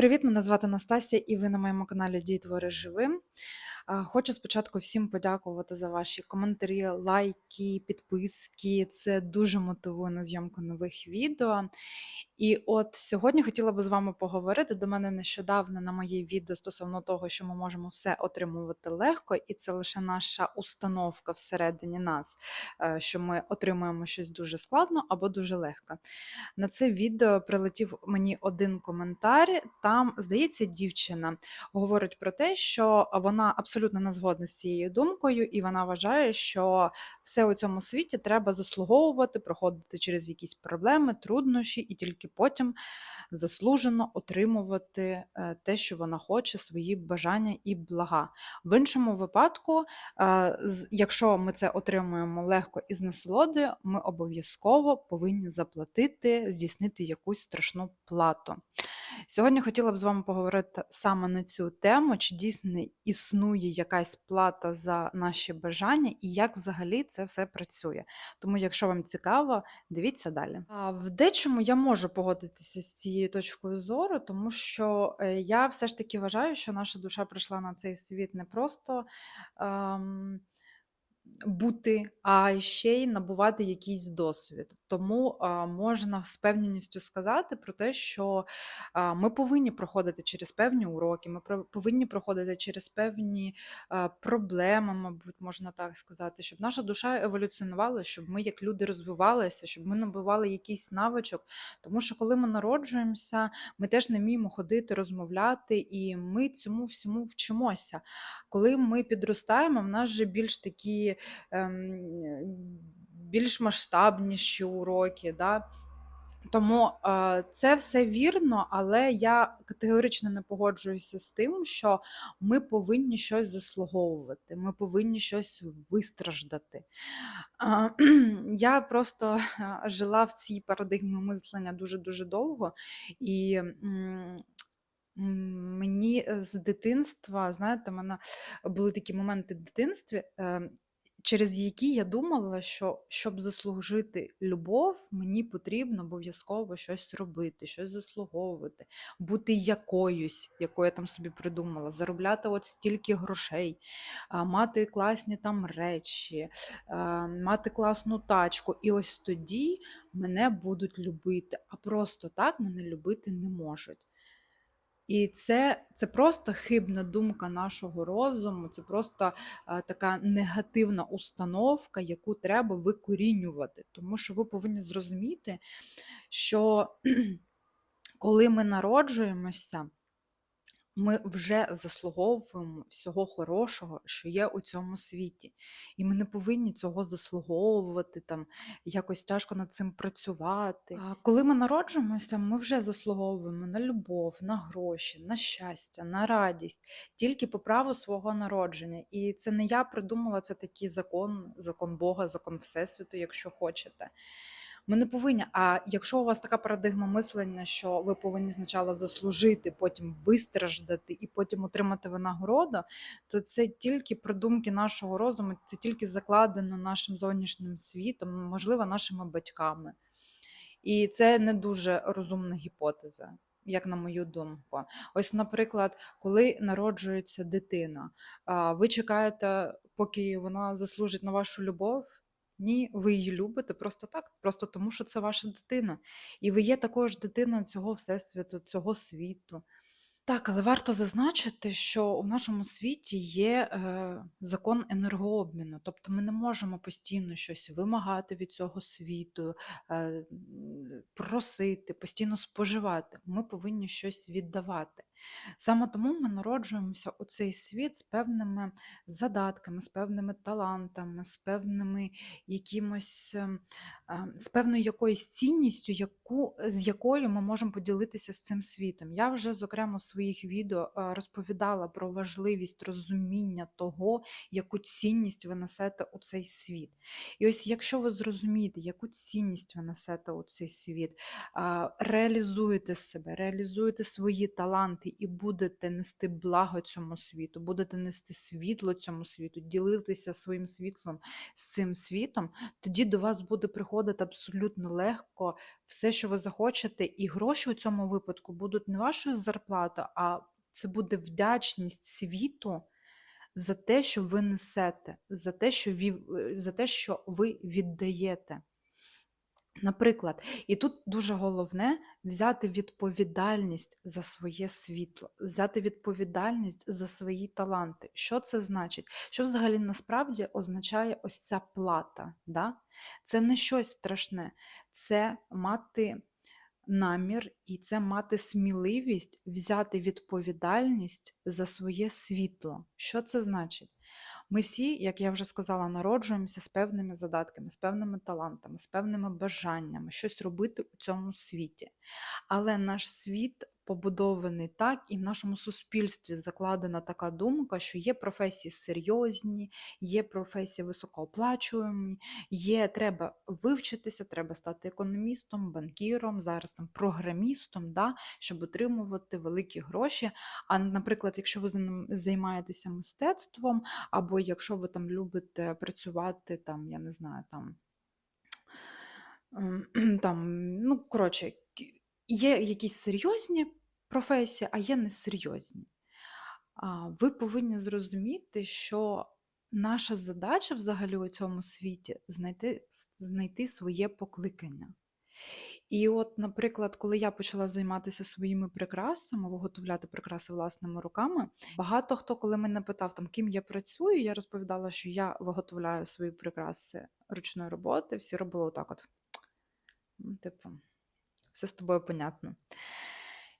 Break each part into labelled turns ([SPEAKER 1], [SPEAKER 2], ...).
[SPEAKER 1] Привіт, мене звати Настасія, і ви на моєму каналі Дій твори живим. Хочу спочатку всім подякувати за ваші коментарі, лайки, підписки. Це дуже мотивує на зйомку нових відео. І от сьогодні хотіла би з вами поговорити. До мене нещодавно на моє відео стосовно того, що ми можемо все отримувати легко, і це лише наша установка всередині нас, е, що ми отримуємо щось дуже складно або дуже легко. На це відео прилетів мені один коментар. Там, здається, дівчина говорить про те, що вона абсолютно не згодна з цією думкою, і вона вважає, що все у цьому світі треба заслуговувати, проходити через якісь проблеми, труднощі, і тільки потім заслужено отримувати е, те, що вона хоче, свої бажання і блага. В іншому випадку, е, якщо ми це отримуємо легко і з насолодою, ми обов'язково повинні заплатити, здійснити якусь страшну плату. Сьогодні хотіла б з вами поговорити саме на цю тему, чи дійсно існує якась плата за наші бажання і як взагалі це все працює. Тому, якщо вам цікаво, дивіться далі. В дечому я можу погодитися з цією точкою зору, тому що е, я все ж таки вважаю, що наша душа прийшла на цей світ не просто. ем, бути, а ще й набувати якийсь досвід. Тому можна з певністю сказати про те, що ми повинні проходити через певні уроки, ми повинні проходити через певні проблеми, мабуть, можна так сказати, щоб наша душа еволюціонувала, щоб ми як люди розвивалися, щоб ми набували якийсь навичок. Тому що коли ми народжуємося, ми теж не вміємо ходити, розмовляти, і ми цьому всьому вчимося. Коли ми підростаємо, в нас же більш такі ем, більш масштабніші уроки. Да? Тому е, це все вірно, але я категорично не погоджуюся з тим, що ми повинні щось заслуговувати, ми повинні щось вистраждати. Е, я просто е, жила в цій парадигмі мислення дуже-дуже довго, і мені з дитинства, знаєте, в мене були такі моменти в дитинстві. Через які я думала, що щоб заслужити любов, мені потрібно обов'язково щось робити, щось заслуговувати, бути якоюсь, яку я там собі придумала, заробляти от стільки грошей, мати класні там речі, мати класну тачку. І ось тоді мене будуть любити, а просто так мене любити не можуть. І це, це просто хибна думка нашого розуму, це просто а, така негативна установка, яку треба викорінювати. Тому що ви повинні зрозуміти, що коли ми народжуємося, ми вже заслуговуємо всього хорошого, що є у цьому світі. І ми не повинні цього заслуговувати, там, якось тяжко над цим працювати. А коли ми народжуємося, ми вже заслуговуємо на любов, на гроші, на щастя, на радість, тільки по праву свого народження. І це не я придумала, це такий закон, закон Бога, закон Всесвіту, якщо хочете. Ми не повинні. А якщо у вас така парадигма мислення, що ви повинні спочатку заслужити, потім вистраждати і потім отримати винагороду, то це тільки придумки нашого розуму, це тільки закладено нашим зовнішнім світом, можливо, нашими батьками. І це не дуже розумна гіпотеза. Як на мою думку, ось, наприклад, коли народжується дитина, ви чекаєте, поки вона заслужить на вашу любов? Ні, ви її любите просто так, просто тому, що це ваша дитина. І ви є також дитиною цього всесвіту, цього світу. Так, але варто зазначити, що у нашому світі є е, закон енергообміну, тобто ми не можемо постійно щось вимагати від цього світу, е, просити, постійно споживати. Ми повинні щось віддавати. Саме тому ми народжуємося у цей світ з певними задатками, з певними талантами, з певними якимось, ем, з певною якоюсь цінністю, яку, з якою ми можемо поділитися з цим світом. Я вже, зокрема, в своїх відео е, розповідала про важливість розуміння того, яку цінність ви несете у цей світ. І ось якщо ви зрозумієте, яку цінність ви несете у цей світ, реалізуєте себе, реалізуєте свої таланти приймати і будете нести благо цьому світу, будете нести світло цьому світу, ділитися своїм світлом з цим світом, тоді до вас буде приходити абсолютно легко все, що ви захочете, і гроші у цьому випадку будуть не вашою зарплатою, а це буде вдячність світу за те, що ви несете, за те, що ві- е, за те, що ви віддаєте. Наприклад, і тут дуже головне взяти відповідальність за своє світло, взяти відповідальність за свої таланти. Що це значить? Що взагалі насправді означає ось ця плата? Да? Це не щось страшне, це мати намір і це мати сміливість взяти відповідальність за своє світло. Що це значить? Ми всі, як я вже сказала, народжуємося з певними задатками, з певними талантами, з певними бажаннями щось робити у цьому світі. Але наш світ побудований так, і в нашому суспільстві закладена така думка, що є професії серйозні, є професії високооплачувані, є треба вивчитися, треба стати економістом, банкіром, зараз там програмістом, да, щоб отримувати великі гроші. А, наприклад, якщо ви займ- займаєтеся мистецтвом, або якщо ви там любите працювати, там, я не знаю, там Ем, там, ну, коротше, є якісь серйозні професії, а є несерйозні. Ви повинні зрозуміти, що наша задача взагалі у цьому світі знайти, знайти своє покликання. І от, наприклад, коли я почала займатися своїми прикрасами, виготовляти прикраси власними руками, багато хто, коли мене питав, там, ким я працюю, я розповідала, що я виготовляю свої прикраси ручної роботи, всі робили отак от. Ну, типу, все з тобою понятно.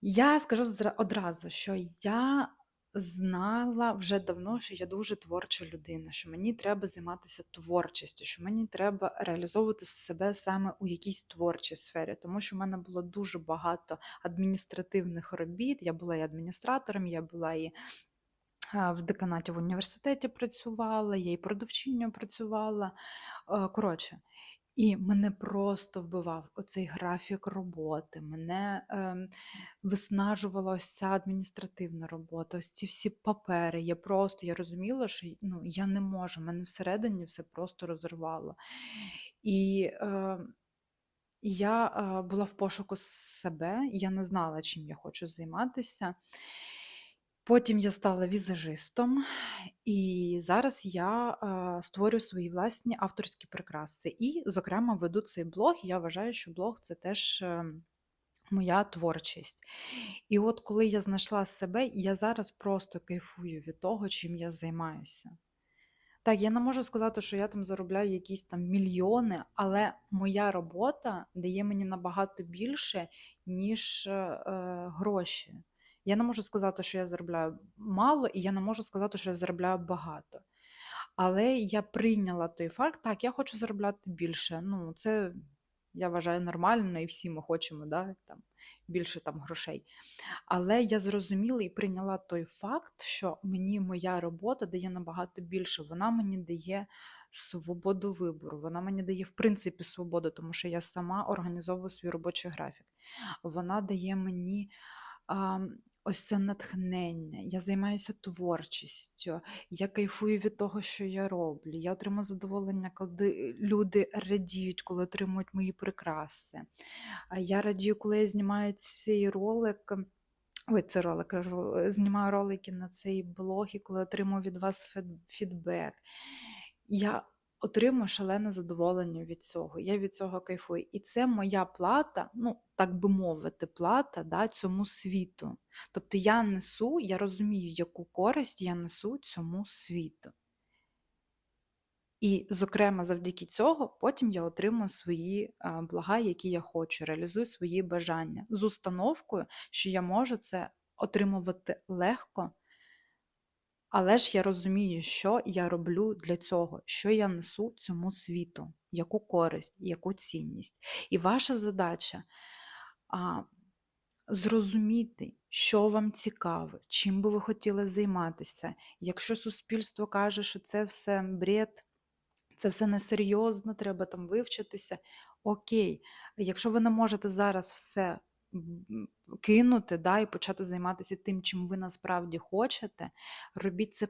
[SPEAKER 1] Я скажу одразу, що я знала вже давно, що я дуже творча людина, що мені треба займатися творчістю, що мені треба реалізовувати себе саме у якійсь творчій сфері, тому що в мене було дуже багато адміністративних робіт. Я була і адміністратором, я була і в деканаті в університеті працювала, я і продавчиню працювала. Е, Коротше, і мене просто вбивав оцей графік роботи, мене ем, виснажувала ось ця адміністративна робота, ось ці всі папери. Я просто я розуміла, що ну, я не можу, мене всередині все просто розірвало. І е, я е, була в пошуку себе, я не знала, чим я хочу займатися. Потім я стала візажистом, і зараз я створюю свої власні авторські прикраси. І, зокрема, веду цей блог. Я вважаю, що блог це теж е, моя творчість. І от коли я знайшла себе, я зараз просто кайфую від того, чим я займаюся. Так, я не можу сказати, що я там заробляю якісь там мільйони, але моя робота дає мені набагато більше, ніж е, е, гроші. Я не можу сказати, що я заробляю мало, і я не можу сказати, що я заробляю багато. Але я прийняла той факт, так, я хочу заробляти більше. Ну, це я вважаю нормально, і всі ми хочемо да, там, більше там, грошей. Але я зрозуміла і прийняла той факт, що мені моя робота дає набагато більше. Вона мені дає свободу вибору, вона мені дає, в принципі, свободу, тому що я сама організовую свій робочий графік. Вона дає мені. А, Ось це натхнення, я займаюся творчістю, я кайфую від того, що я роблю. Я отримую задоволення, коли люди радіють, коли отримують мої прикраси. Я радію, коли я знімаю цей ролик. Ой, це ролик, кажу, знімаю ролики на цей блог, і коли отримую від вас фідбек. Я отримую шалене задоволення від цього. Я від цього кайфую. І це моя плата, ну, так би мовити, плата да, цьому світу. Тобто я несу, я розумію, яку користь я несу цьому світу. І, зокрема, завдяки цього потім я отримую свої блага, які я хочу, реалізую свої бажання з установкою, що я можу це отримувати легко, але ж я розумію, що я роблю для цього, що я несу цьому світу, яку користь, яку цінність. І ваша задача а, зрозуміти, що вам цікаво, чим би ви хотіли займатися. Якщо суспільство каже, що це все бред, це все несерйозно, треба там вивчитися. Окей, якщо ви не можете зараз все кинути, да, і почати займатися тим, чим ви насправді хочете, робіть це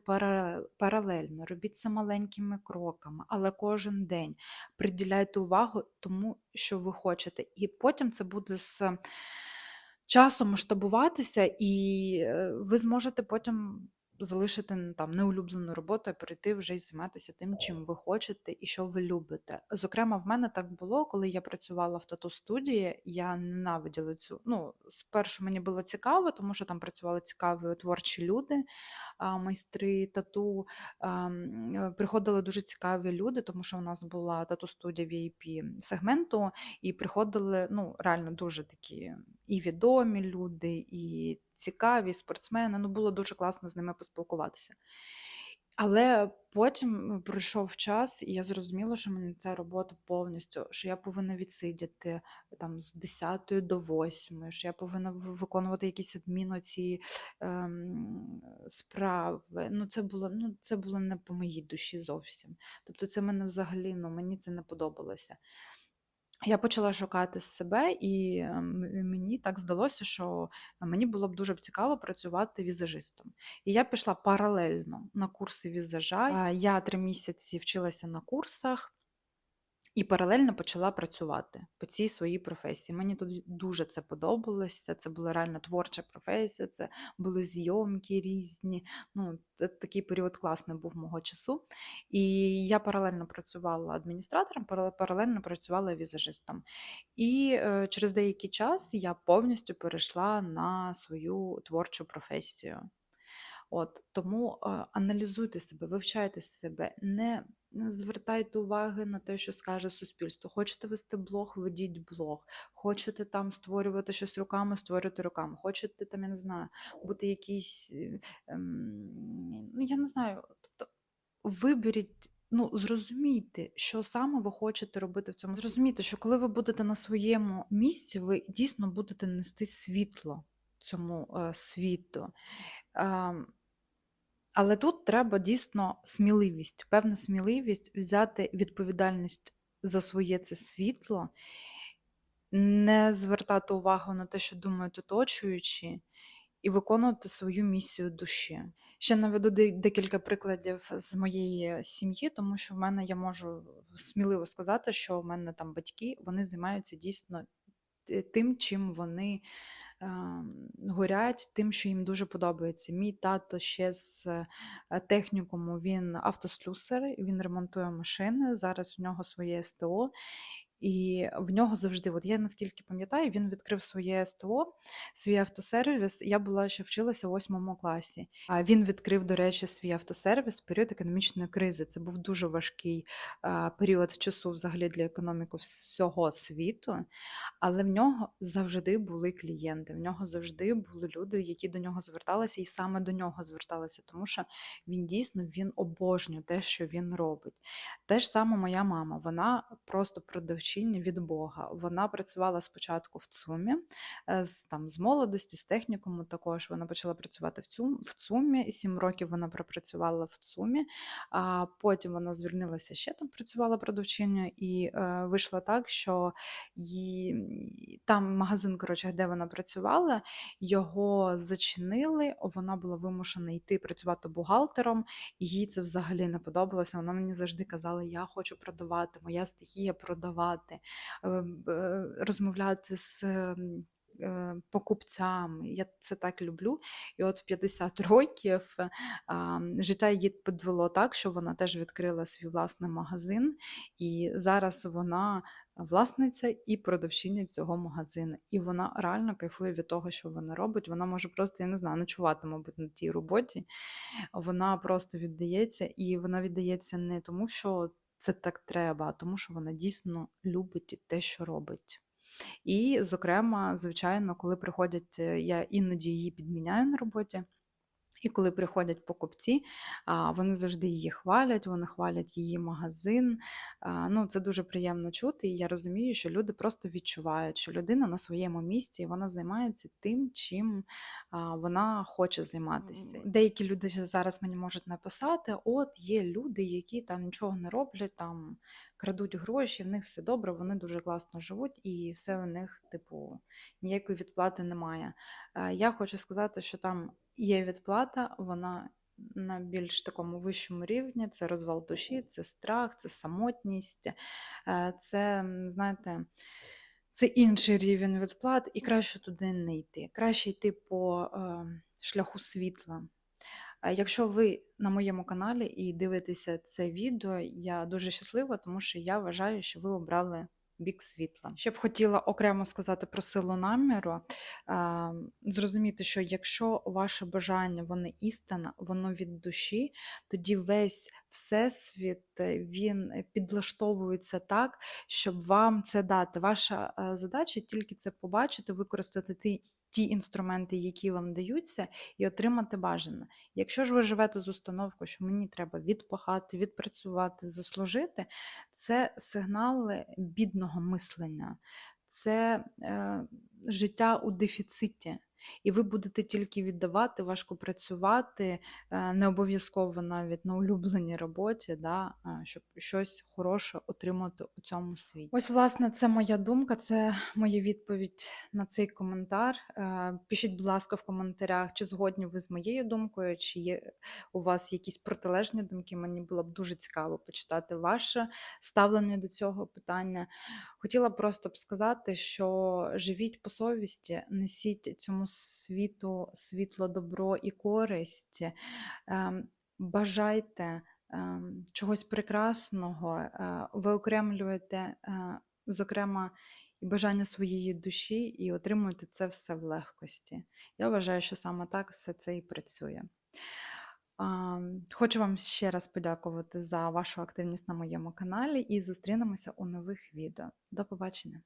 [SPEAKER 1] паралельно, робіть це маленькими кроками, але кожен день приділяйте увагу тому, що ви хочете. І потім це буде з часом масштабуватися, і е, ви зможете потім залишити там неулюблену роботу, а перейти вже і займатися тим, чим ви хочете і що ви любите. Зокрема, в мене так було, коли я працювала в тату студії. Я ненавиділа цю. Ну, спершу мені було цікаво, тому що там працювали цікаві творчі люди, майстри тату. Е, Приходили дуже цікаві люди, тому що у нас була тату студія VIP сегменту, і приходили ну, реально дуже такі і відомі люди, і цікаві спортсмени. Ну, було дуже класно з ними поспілкуватися. Але потім пройшов час, і я зрозуміла, що мені ця робота повністю, що я повинна відсидіти там з 10 до 8, що я повинна виконувати якісь адміноці ем, справи. Ну, це було, ну, це було не по моїй душі зовсім. Тобто, це мене взагалі, ну, мені це не подобалося. Я почала шукати себе, і е, м- мені так здалося, що мені було б дуже б цікаво працювати візажистом. І я пішла паралельно на курси візажа. Е, Я три місяці вчилася на курсах. І паралельно почала працювати по цій своїй професії. Мені тут дуже це подобалося. Це була реально творча професія, це були зйомки різні. Ну, такий період класний був мого часу. І я паралельно працювала адміністратором, паралельно працювала візажистом. І е, через деякий час я повністю перейшла на свою творчу професію. От тому е, аналізуйте себе, вивчайте себе, не звертайте уваги на те, що скаже суспільство. Хочете вести блог, ведіть блог. Хочете там створювати щось руками, створюйте руками. Хочете там, я не знаю, бути якийсь, е, ем, ну я не знаю, тобто виберіть. Ну, зрозумійте, що саме ви хочете робити в цьому. Зрозумійте, що коли ви будете на своєму місці, ви дійсно будете нести світло цьому е, світу. Ем, але тут треба дійсно сміливість, певна сміливість взяти відповідальність за своє це світло, не звертати увагу на те, що думають оточуючі, і виконувати свою місію душі. Ще наведу декілька прикладів з моєї сім'ї, тому що в мене я можу сміливо сказати, що в мене там батьки вони займаються дійсно тим, чим вони горять, тим, що їм дуже подобається. Мій тато ще з е, технікуму, він автослюсар, він ремонтує машини. Зараз в нього своє СТО. І в нього завжди, от я наскільки пам'ятаю, він відкрив своє СТО, свій автосервіс. Я була ще вчилася у восьмому класі. А він відкрив, до речі, свій автосервіс в період економічної кризи. Це був дуже важкий період часу взагалі для економіки всього світу. Але в нього завжди були клієнти, в нього завжди були люди, які до нього зверталися, і саме до нього зверталися, тому що він дійсно він обожнює те, що він робить. Те ж саме моя мама, вона просто продавчиня від Бога. Вона працювала спочатку в ЦУМі, е, з, там, з молодості, з технікуму також. Вона почала працювати в, ЦУМ, в ЦУМі, сім років вона пропрацювала в ЦУМі, а потім вона звільнилася ще там, працювала продавчиною, і е, вийшло так, що її, там магазин, коротше, де вона працювала, його зачинили, вона була вимушена йти працювати бухгалтером, і їй це взагалі не подобалося. Вона мені завжди казала: Я хочу продавати, моя стихія продавати, е, е, розмовляти з. е, Покупцями, я це так люблю. І от в 50 років життя її підвело так, що вона теж відкрила свій власний магазин, і зараз вона власниця і продавчиня цього магазину. І вона реально кайфує від того, що вона робить. Вона може просто, я не знаю, ночувати, мабуть, на тій роботі. Вона просто віддається, і вона віддається не тому, що це так треба, тому, що вона дійсно любить те, що робить. І, зокрема, звичайно, коли приходять, е, я іноді її підміняю на роботі. І коли приходять покупці, вони завжди її хвалять, вони хвалять її магазин. Ну, це дуже приємно чути. І я розумію, що люди просто відчувають, що людина на своєму місці і вона займається тим, чим вона хоче займатися. Деякі люди зараз мені можуть написати: от є люди, які там нічого не роблять, там крадуть гроші, в них все добре, вони дуже класно живуть, і все в них, типу, ніякої відплати немає. Е, Я хочу сказати, що там є відплата, вона на більш такому вищому рівні. Це розвал душі, це страх, це самотність, е, це, знаєте, це інший рівень відплат, і краще туди не йти. Краще йти по е, шляху світла. Е, Якщо ви на моєму каналі і дивитеся це відео, я дуже щаслива, тому що я вважаю, що ви обрали бік світла. Ще б хотіла окремо сказати про силу наміру. Зрозуміти, що якщо ваше бажання, воно істина, воно від душі, тоді весь всесвіт е, він підлаштовується так, щоб вам це дати. Ваша е, задача тільки це побачити, використати ті, інструменти, які вам даються, і отримати бажане. Якщо ж ви живете з установкою, що мені треба відпахати, відпрацювати, заслужити, це сигнали бідного мислення, це е, життя у дефіциті. І ви будете тільки віддавати, важко працювати, е, не обов'язково навіть на улюбленій роботі, да, е, щоб щось хороше отримати у цьому світі. Ось, власне, це моя думка, це моя відповідь на цей коментар. Е, Пишіть, будь ласка, в коментарях, чи згодні ви з моєю думкою, чи є у вас якісь протилежні думки. Мені було б дуже цікаво почитати ваше ставлення до цього питання. Хотіла просто б сказати, що живіть по совісті, несіть цьому світу світло, добро і користь, ем, бажайте ем, чогось прекрасного, е, виокремлюєте, е, зокрема, і бажання своєї душі, і отримуєте це все в легкості. Я вважаю, що саме так все це і працює. Хочу вам ще раз подякувати за вашу активність на моєму каналі і зустрінемося у нових відео. До побачення!